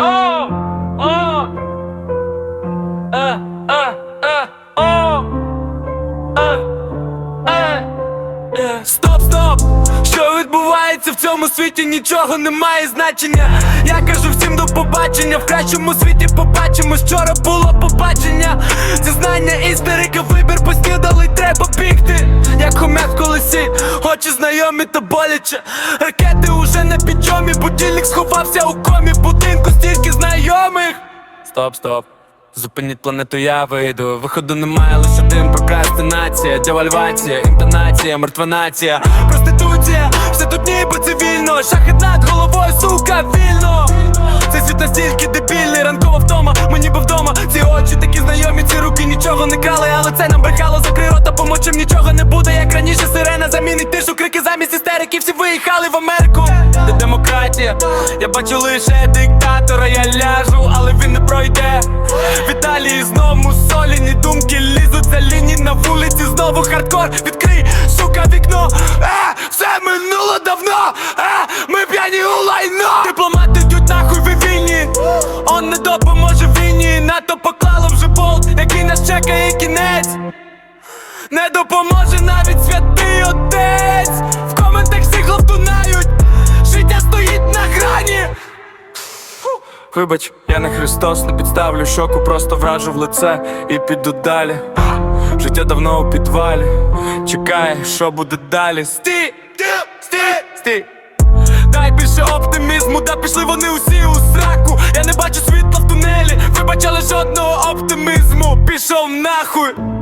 О! О! Е. Стоп, стоп! Що відбувається в цьому світі? Нічого не має значення. Я кажу всім до побачення. В кращому світі побачимось. Вчора було побачення. Це знання істерика, вибір знайомі та боляче. Ракети уже на підйомі, будильник сховався у комі, будинку стільки знайомих. Стоп, стоп. Зупиніть планету, я вийду. Виходу немає, лише один прокрастинація, девальвація, інтонація, мертва нація, проституція, все тут ніби цивільно, шахет над головою, сука, вільно. Цей світ настільки дебільний, ранкова втома, ми ніби вдома. Ці очі такі знайомі, ці руки нічого не крали, рота, нічого не буде, як раніше сирена замінить тишу, крики замість істерики, всі виїхали в Америку. Де демократія, я бачу лише диктатора, я ляжу, але він не пройде. В Італії знов мусоліні думки лізуть за лінії на вулиці, знову хардкор, відкрий, сука, вікно, е, все минуло давно, е, ми п'яні у лайно. Дипломати Не допоможе навіть святий отець В коментах всі хлоптунають Життя стоїть на грані Вибач, я не Христос, не підставлю щоку, просто вражу в лице і піду далі. Життя давно у підвалі. Чекай, що буде далі. Стій, стій, стій. Дай більше оптимізму, да пішли вони усі у сраку. Я не бачу світла в тунелі. Вибач, але жодного оптимізму. Пішов нахуй.